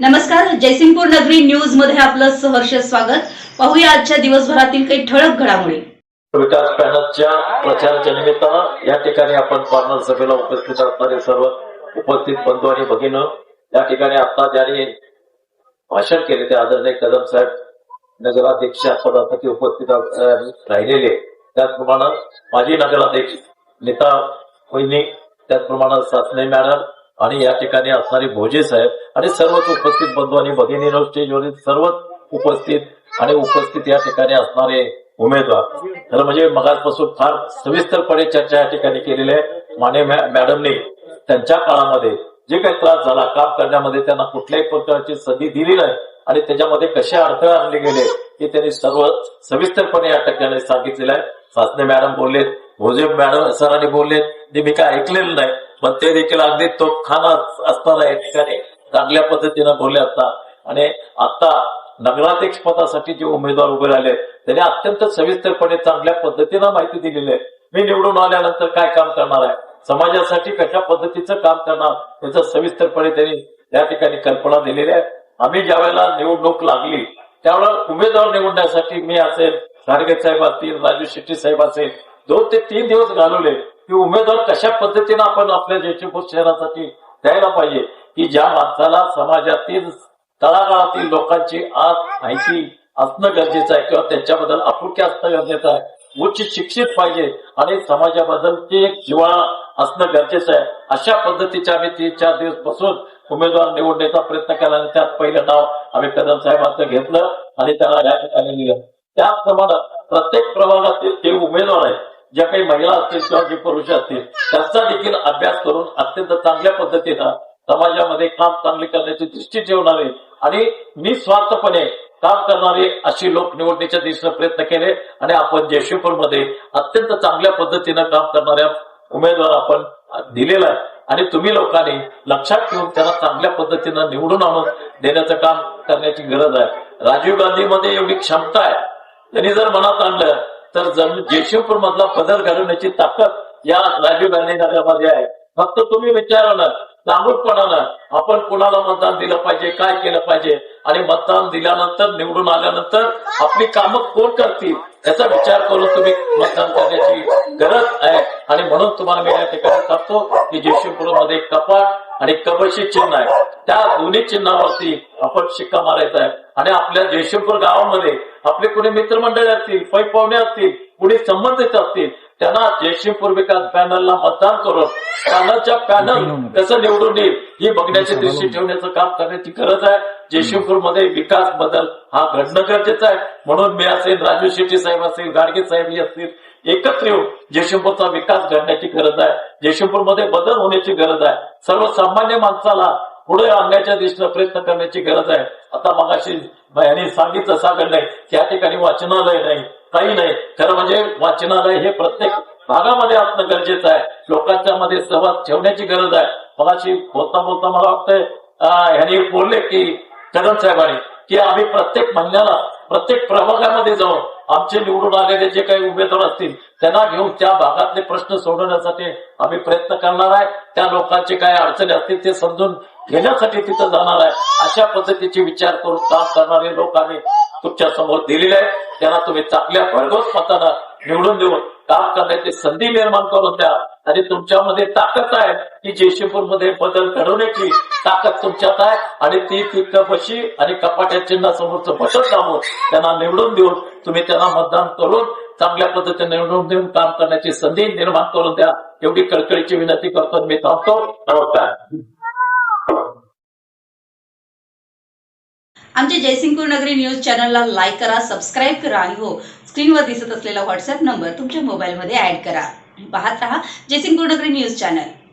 नमस्कार जयसिंगपूर नगरी न्यूजमध्ये आपलं सहर्ष स्वागत. पाहूया आजच्या दिवसभरातील काही ठळक घडामोडी. विकास पॅनलच्या प्रचाराच्या निमित्तानं या ठिकाणी आपण पार्लर सभेला उपस्थित असणारे सर्व उपस्थित बंधू आणि भगिनं या ठिकाणी आता ज्यांनी भाषण केले ते आदरणीय कदम साहेब नगराध्यक्ष पदासाठी उपस्थित राहिलेले. त्याचप्रमाणे माजी नगराध्यक्ष नीता वहिनी त्याचप्रमाणे सासने मॅडम आणि या ठिकाणी असणारे भोजे साहेब आणि सर्वच उपस्थित बंधू आणि भगिनी स्टेजवरील सर्वच उपस्थित आणि उपस्थित या ठिकाणी असणारे उमेदवार. तर म्हणजे मगाचपासून फार सविस्तरपणे चर्चा या ठिकाणी केलेली आहे. माने मॅडमने त्यांच्या काळामध्ये जे काही त्रास झाला काम करण्यामध्ये त्यांना कुठल्याही प्रकारची संधी दिली नाही आणि त्याच्यामध्ये कसे अडथळे आणले गेले हे त्यांनी सर्व सविस्तरपणे या ठिकाणी सांगितलेलं आहे. सासने मॅडम बोललेत भोजे मॅडम सरांनी बोलले ते मी काय ऐकलेलं नाही. पण ते देखील अगदी तो खाना असताना या ठिकाणी चांगल्या पद्धतीनं बोलले असता आणि आता नगराध्यक्ष पदासाठी जे उमेदवार उभे राहिले त्यांनी अत्यंत सविस्तरपणे चांगल्या पद्धतीनं माहिती दिलेली आहे. मी निवडून आल्यानंतर काय काम करणार आहे? समाजासाठी कशा पद्धतीचं काम करणार? याचं सविस्तरपणे त्यांनी त्या ठिकाणी कल्पना दिलेली आहे. आम्ही ज्या वेळेला निवडणूक लागली त्यावेळेला उमेदवार निवडण्यासाठी मी असेल खारगे साहेब असतील राजू शेट्टी साहेब असेल दोन ते तीन दिवस घालवले की उमेदवार कशा पद्धतीनं आपण आपल्या जयपूर शहरासाठी द्यायला पाहिजे? की ज्या माणसाला समाजातील तळागाळातील लोकांची आज माहिती असणं गरजेचं आहे किंवा त्यांच्याबद्दल आपुलकी असणं गरजेचं आहे? उच्च शिक्षित पाहिजे आणि समाजाबद्दलची एक जिवाळा असणं गरजेचं आहे. अशा पद्धतीचे आम्ही तीन चार दिवस बसून उमेदवार निवडण्याचा प्रयत्न केला आणि त्यात पहिलं नाव आम्ही कदम साहेबांचं घेतलं आणि त्याला या ठिकाणी लिहिलं. त्याचप्रमाणे प्रत्येक प्रभागातील ते उमेदवार आहेत ज्या काही महिला असतील किंवा जे पुरुष असतील त्यांचा देखील अभ्यास करून अत्यंत चांगल्या पद्धतीनं समाजामध्ये काम चांगले करण्याची दृष्टी ठेवणारे आणि निस्वार्थपणे काम करणारे अशी लोक निवडणीच्या दिशेने प्रयत्न केले आणि आपण जयशिवपूरमध्ये अत्यंत चांगल्या पद्धतीनं काम करणाऱ्या उमेदवार आपण दिलेला आहे. आणि तुम्ही लोकांनी लक्षात ठेवून त्यांना चांगल्या पद्धतीनं निवडून आणून देण्याचं काम करण्याची गरज आहे. राजीव गांधीमध्ये एवढी क्षमता आहे. त्यांनी जर मनात आणलं तर जयशिवपूर मधला पदर घडवण्याची ताकद या राजीव गांधी नगरामध्ये आहे. फक्त तुम्ही विचारा प्रामुख्यानं आपण कुणाला मतदान दिलं पाहिजे काय केलं पाहिजे? आणि मतदान दिल्यानंतर निवडून आल्यानंतर आपली कामं कोण करतील? याचा विचार करून तुम्ही मतदान करण्याची गरज आहे. आणि म्हणून तुम्हाला मी या ठिकाणी सांगतो की जयशिवपूरमध्ये कपाट आणि कबशी चिन्ह आहे. त्या दोन्ही चिन्हावरती आपण शिक्का मारायचा आहे. आणि आपल्या जयशिवपूर गावामध्ये आपले कुणी मित्रमंडळी असतील पै पाहुणे असतील कुणी संबंधित असतील त्यांना जयशिवपूर विकास पॅनलला मतदान करून पॅनलच्या पॅनल कसं निवडून येईल ही बघण्याची दृष्टी ठेवण्याचं काम करण्याची गरज आहे. जयशिवपूरमध्ये विकास बदल हा घडणं गरजेचं आहे. म्हणून मी असेल राजू शेट्टी साहेब असतील गाडगे साहेब असतील एकत्र येऊन जयशिवपूरचा विकास घडण्याची गरज आहे. जयशिवपूरमध्ये बदल होण्याची गरज आहे. सर्वसामान्य माणसाला पुढे आणण्याच्या दिशेनं प्रयत्न करण्याची गरज आहे. आता मगाशी यांनी सांगितलं सागर नाही की या ठिकाणी वाचनालय नाही काही नाही. खरं म्हणजे वाचनालय हे प्रत्येक भागामध्ये असणं गरजेचं आहे. लोकांच्या मध्ये सहवास ठेवण्याची गरज आहे. मगाशी बोलता बोलता मला वाटतंय अं, ह्यांनी बोलले की कदम साहेबांनी की आम्ही प्रत्येक महिन्याला प्रत्येक प्रभागामध्ये जाऊन आमचे निवडून आलेले जे काही उमेदवार असतील त्यांना घेऊन त्या भागातले प्रश्न सोडवण्यासाठी आम्ही प्रयत्न करणार आहे. त्या लोकांचे काय अडचणी असतील ते समजून घेण्यासाठी तिथं जाणार आहे. अशा पद्धतीचे विचार करून काम करणारे लोक आम्ही तुमच्यासमोर दिलेले आहे त्यांना तुम्ही चांगल्या भरघोस मतानं निवडून देऊन काम करण्याची संधी निर्माण करून द्या. आणि तुमच्यामध्ये ताकद आहे की जयशिवपूरमध्ये बदल घडवण्याची ताकद तुमच्यात आहे आणि ती ती आणि कपाट्या चिन्हासमोरचं बटन लावून त्यांना निवडून देऊन तुम्ही त्यांना मतदान करून चांगल्या पद्धतीने निवडून देऊन काम करण्याची संधी निर्माण करून द्या. एवढी कळकळीची विनंती करतो मी थांबतो. नमस्कार. आमच्या जयसिंगपूर नगरी न्यूज चॅनलला लाईक करा सबस्क्राईब करा आणि हो स्क्रीनवर दिसत असलेला व्हॉट्सअप नंबर तुमच्या मोबाईलमध्ये ऍड करा. पाहत रहा. जयसिंगपूर नगरी न्यूज चॅनल.